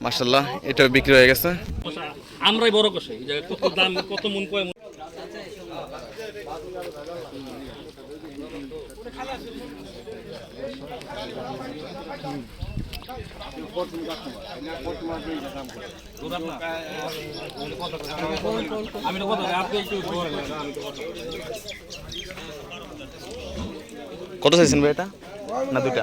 মাসাল্লাহ এটা বিক্রি হয়ে গেছে। আমরাই বড় কষাই কত দাম কত মন কয় আমি তো কথা আপনি একটু কত চাইছেন ভাই এটা? না দুটা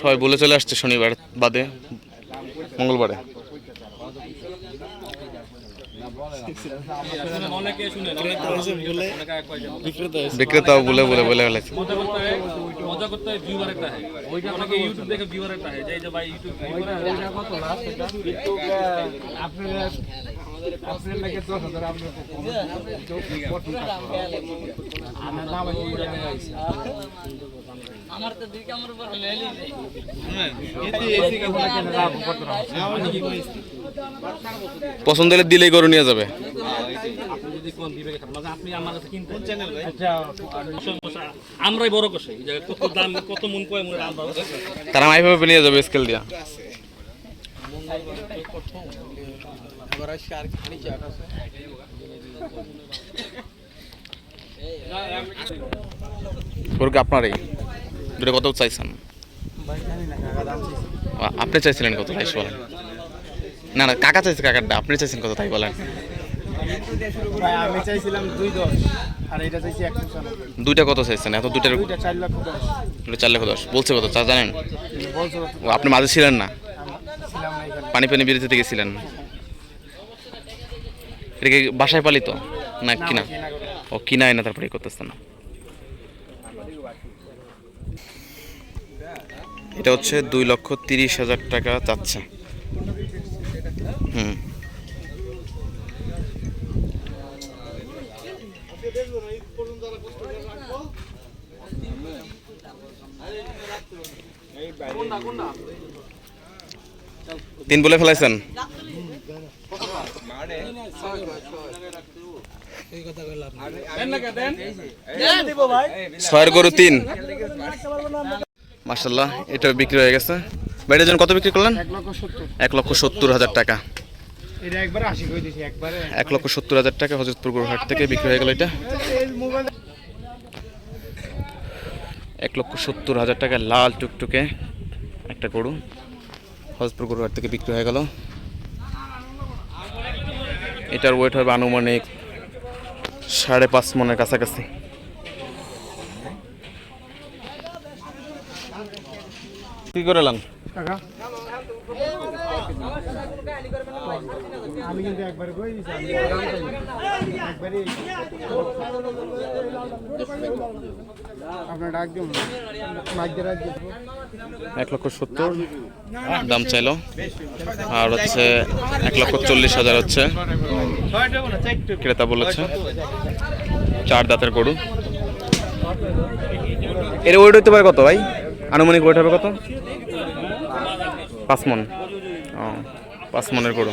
সবাই বলে চলে আসছে শনিবার বাদে মঙ্গলবারে। বিক্রেতাও বলে বলে বলে ফেলেছে। মজা করতে হয় ভিউয়ার একটা হয়। অনেকে ইউটিউব দেখে ভিউয়ার একটা হয় যে আমার তো দুই কামড় উপর লেলি পছন্দ হলে দিলেই গরু নিয়ে যাবে। মানে আমরাই বড় কষাই কত দাম কত মন কয় তারা মাইভাবে নিয়ে যাবে স্কেল দিয়া। গরু কি আপনারই দুটো কত চাইছেন আপনি চাইছিলেন কত তাই বলেন না না কাকা চাইছে কাকারটা আপনি চাইছেন কত তাই বলেন আমি চাইছিলাম দুই দশ আর এটা চাইছি দুইটা কত চাইছেন এত দুইটার দুইটা চার লক্ষ দশ দুটো চার লক্ষ দশ বলছে কত চা জানেন ও আপনি মাঝে ছিলেন না পানি পানি বিরতিতে গেছিলেন এটা কি বাসায় পালিত? না কিনা? কিনা ও কিনা না তারপরে করতেছে না। এটা হচ্ছে দুই লক্ষ তিরিশ হাজার টাকা চাচ্ছে। হুম। তিন বলে ফেলাইছেন? ছয়ের গরু তিন। মার্শাল্লাহ এটা বিক্রি হয়ে গেছে। বাইরের জন্য কত বিক্রি করলেন? এক লক্ষ সত্তর হাজার টাকা। এক লক্ষ সত্তর হাজার টাকা হজরতপুর গরুহাট থেকে বিক্রি হয়ে গেল এটা। এক লক্ষ সত্তর হাজার টাকা লাল টুকটুকে একটা গরু হজরতপুর গরুহাট থেকে বিক্রি হয়ে গেল। এটার ওয়েট হবে আনুমানিক সাড়ে পাঁচ মনের কাছাকাছি। কি করে এলাম? আমি কিন্তু একবারে এক লক্ষ সত্তর, দাম চাইলো। আর হচ্ছে এক লক্ষ চল্লিশ হাজার হচ্ছে। ক্রেতা বলেছে, চার দাঁতের গরু। এর ওয়েট হতে পারে কত ভাই? আনুমানিক ওয়েট হবে কত? পাঁচ মন। ও। পাঁচ মনের গরু।